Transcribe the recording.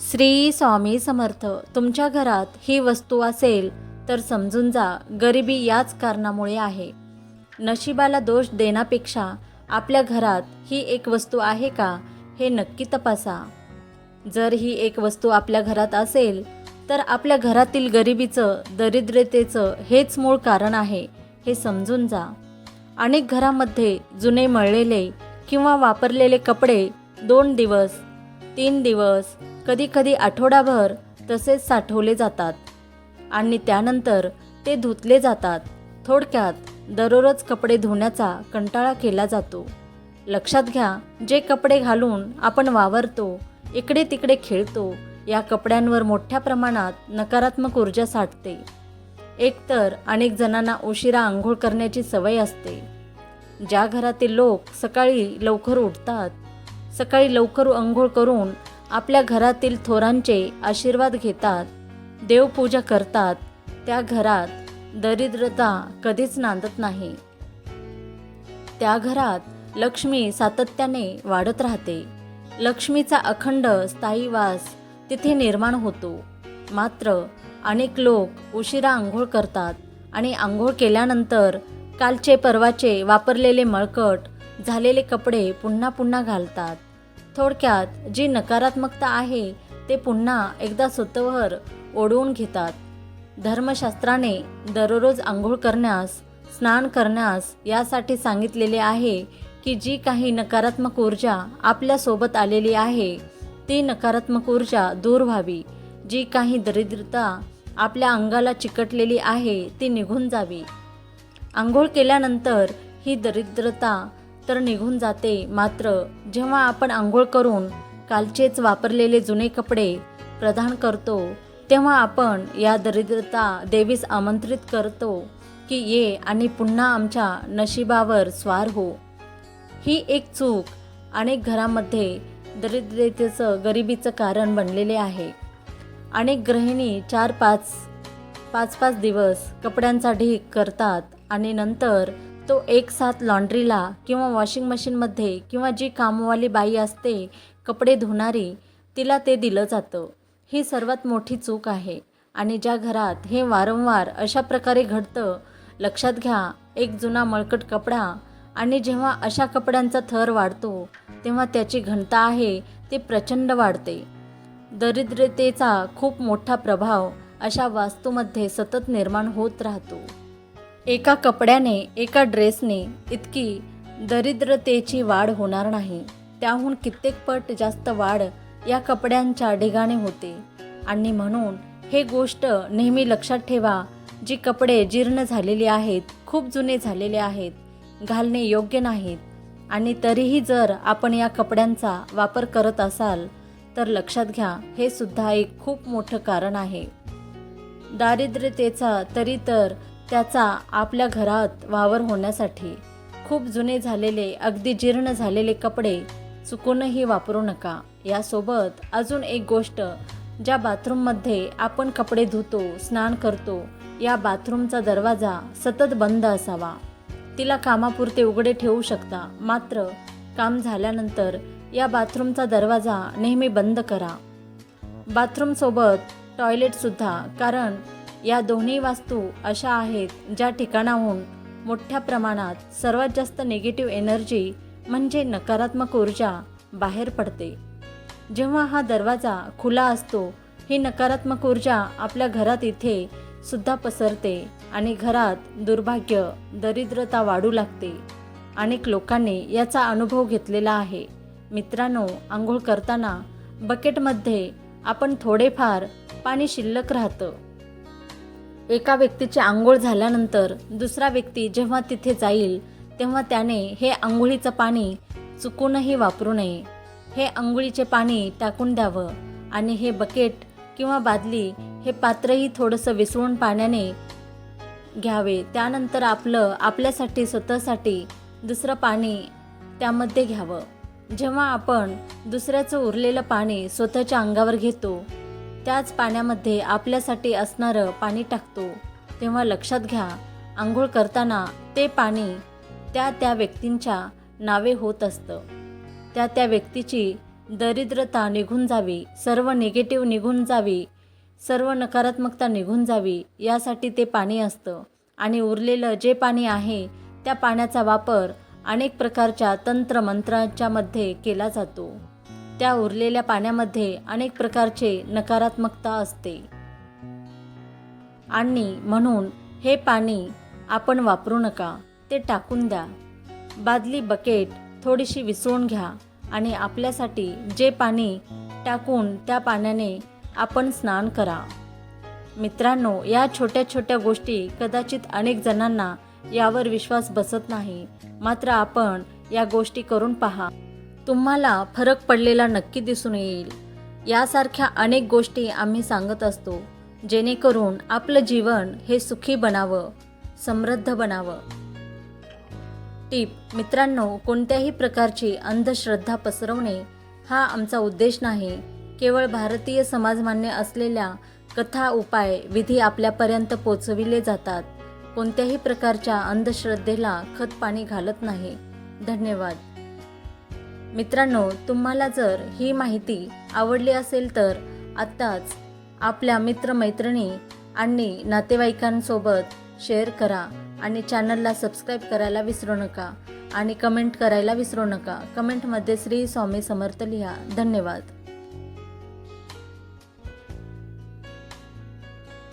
श्री स्वामी समर्थ तुमच्या घरात ही वस्तू असेल तर समजून जा गरिबी याच कारणामुळे आहे. नशिबाला दोष देण्यापेक्षा आपल्या घरात ही एक वस्तू आहे का हे नक्की तपासा. जर ही एक वस्तू आपल्या घरात असेल तर आपल्या घरातील गरिबीचं दरिद्रतेचं हेच मूळ कारण आहे हे समजून जा. अनेक घरामध्ये जुने मळलेले किंवा वापरलेले कपडे दोन दिवस तीन दिवस कधीकधी आठवडाभर तसेच साठवले जातात. आणि त्यानंतर ते धुतले जातात. थोडक्यात दररोज कपडे धुण्याचा कंटाळा केला जातो. लक्षात घ्या जे कपडे घालून आपण वावरतो इकडे तिकडे खेळतो या कपड्यांवर मोठ्या प्रमाणात नकारात्मक ऊर्जा साठते. एकतर अनेक जणांना उशिरा आंघोळ करण्याची सवय असते. ज्या घरातील लोक सकाळी लवकर उठतात सकाळी लवकर आंघोळ करून आपल्या घरातील थोरांचे आशीर्वाद घेतात देवपूजा करतात त्या घरात दरिद्रता कधीच नांदत नाही. त्या घरात लक्ष्मी सातत्याने वाढत राहते. लक्ष्मीचा अखंड स्थायी वास तिथे निर्माण होतो. मात्र अनेक लोक उशिरा आंघोळ करतात आणि आंघोळ केल्यानंतर कालचे परवाचे वापरलेले मळकट झालेले कपडे पुन्हा पुन्हा घालतात. थोडक्यात जी नकारात्मकता आहे ते पुन्हा एकदा स्वतःवर ओढवून घेतात. धर्मशास्त्राने दररोज आंघोळ करण्यास स्नान करण्यास यासाठी सांगितलेले आहे की जी काही नकारात्मक ऊर्जा आपल्यासोबत आलेली आहे ती नकारात्मक ऊर्जा दूर व्हावी. जी काही दरिद्रता आपल्या अंगाला चिकटलेली आहे ती निघून जावी. आंघोळ केल्यानंतर ही दरिद्रता तर निघून जाते. मात्र जेव्हा आपण आंघोळ करून कालचेच वापरलेले जुने कपडे प्रदान करतो तेव्हा आपण या दरिद्रता देवीस आमंत्रित करतो की ये आणि पुन्हा आमच्या नशिबावर स्वार हो. ही एक चूक अनेक घरामध्ये दरिद्रतेचं गरिबीचं कारण बनलेले आहे. अनेक गृहिणी चार पाच पाच पाच दिवस कपड्यांचा ढीक करतात आणि नंतर तो एक साथ लॉन्ड्रीला किंवा वॉशिंग मशीनमध्ये किंवा जी कामवाली बाई असते कपडे धुणारी तिला ते दिलं जातं. ही सर्वात मोठी चूक आहे आणि ज्या घरात हे वारंवार अशा प्रकारे घडतं लक्षात घ्या एक जुना मळकट कपडा आणि जेव्हा अशा कपड्यांचा थर वाढतो तेव्हा त्याची घनता आहे ती प्रचंड वाढते. दरिद्रतेचा खूप मोठा प्रभाव अशा वास्तूमध्ये सतत निर्माण होत राहतो. एका कपड्याने एका ड्रेसने इतकी दरिद्रतेची वाढ होणार नाही. त्याहून कित्येक पट जास्त वाढ या कपड्यांच्या ढिगाने होते. आणि म्हणून हे गोष्ट नेहमी लक्षात ठेवा जी कपडे जीर्ण झालेली आहेत खूप जुने झालेले आहेत घालणे योग्य नाहीत. आणि तरीही जर आपण या कपड्यांचा वापर करत असाल तर लक्षात घ्या हे सुद्धा एक खूप मोठं कारण आहे. दारिद्र्यतेचा तरी तर त्याचा आपल्या घरात वावर होण्यासाठी खूप जुने झालेले अगदी जीर्ण झालेले कपडे चुकूनही वापरू नका. यासोबत अजून एक गोष्ट ज्या बाथरूममध्ये आपण कपडे धुतो स्नान करतो या बाथरूमचा दरवाजा सतत बंद असावा. तिला कामापुरते उघडे ठेवू शकता मात्र काम झाल्यानंतर या बाथरूमचा दरवाजा नेहमी बंद करा. बाथरूमसोबत टॉयलेटसुद्धा कारण या दोन्ही वास्तू अशा आहेत ज्या ठिकाणाहून मोठ्या प्रमाणात सर्वात जास्त निगेटिव्ह एनर्जी म्हणजे नकारात्मक ऊर्जा बाहेर पडते. जेव्हा हा दरवाजा खुला असतो ही नकारात्मक ऊर्जा आपल्या घरात इथे सुद्धा पसरते आणि घरात दुर्भाग्य दरिद्रता वाढू लागते. अनेक लोकांनी याचा अनुभव घेतलेला आहे. मित्रांनो आंघोळ करताना बकेटमध्ये आपण थोडेफार पाणी शिल्लक राहतं. एका व्यक्तीची आंघोळ झाल्यानंतर दुसरा व्यक्ती जेव्हा तिथे जाईल तेव्हा त्याने हे आंघोळीचं पाणी चुकूनही वापरू नये. हे आंघोळीचे पाणी टाकून द्यावं आणि हे बकेट किंवा बादली हे पात्रही थोडंसं विसळून पाण्याने घ्यावे. त्यानंतर आपलं आपल्यासाठी स्वतःसाठी दुसरं पाणी त्यामध्ये घ्यावं. जेव्हा आपण दुसऱ्याचं उरलेलं पाणी स्वतःच्या अंगावर घेतो त्याच पाण्यामध्ये आपल्यासाठी असणारं पाणी टाकतो. तेव्हा लक्षात घ्या आंघोळ करताना ते पाणी त्या त्या व्यक्तींच्या नावे होत असतं. त्या त्या व्यक्तीची दरिद्रता निघून जावी सर्व निगेटिव्ह निघून जावी सर्व नकारात्मकता निघून जावी यासाठी ते पाणी असतं. आणि उरलेलं जे पाणी आहे त्या पाण्याचा वापर अनेक प्रकारच्या तंत्रमंत्रांच्यामध्ये केला जातो. त्या उरलेल्या पाण्यामध्ये अनेक प्रकारचे नकारात्मकता असते. आणि म्हणून हे पाणी आपण वापरू नका ते टाकून द्या. बादली बकेट थोडीशी विसळून घ्या आणि आपल्यासाठी जे पाणी टाकून त्या पाण्याने आपण स्नान करा. मित्रांनो या छोट्या छोट्या गोष्टी कदाचित अनेक जणांना यावर विश्वास बसत नाही. मात्र आपण या गोष्टी करून पहा. तुम्हाला फरक पडलेला नक्की दिसून येईल. यासारख्या अनेक गोष्टी आम्ही सांगत असतो जेणेकरून आपलं जीवन हे सुखी बनावं समृद्ध बनावं. टीप मित्रांनो कोणत्याही प्रकारची अंधश्रद्धा पसरवणे हा आमचा उद्देश नाही. केवळ भारतीय समाजमान्य असलेल्या कथा उपाय विधी आपल्यापर्यंत पोचविले जातात. कोणत्याही प्रकारच्या अंधश्रद्धेला खत पाणी घालत नाही. धन्यवाद. मित्रांनो तुम्हाला जर ही माहिती आवडली असेल तर आत्ताच आपल्या मित्रमैत्रिणी आणि नातेवाईकांसोबत शेअर करा आणि चॅनलला सबस्क्राईब करायला विसरू नका आणि कमेंट करायला विसरू नका. कमेंटमध्ये श्री स्वामी समर्थ लिहा. धन्यवाद.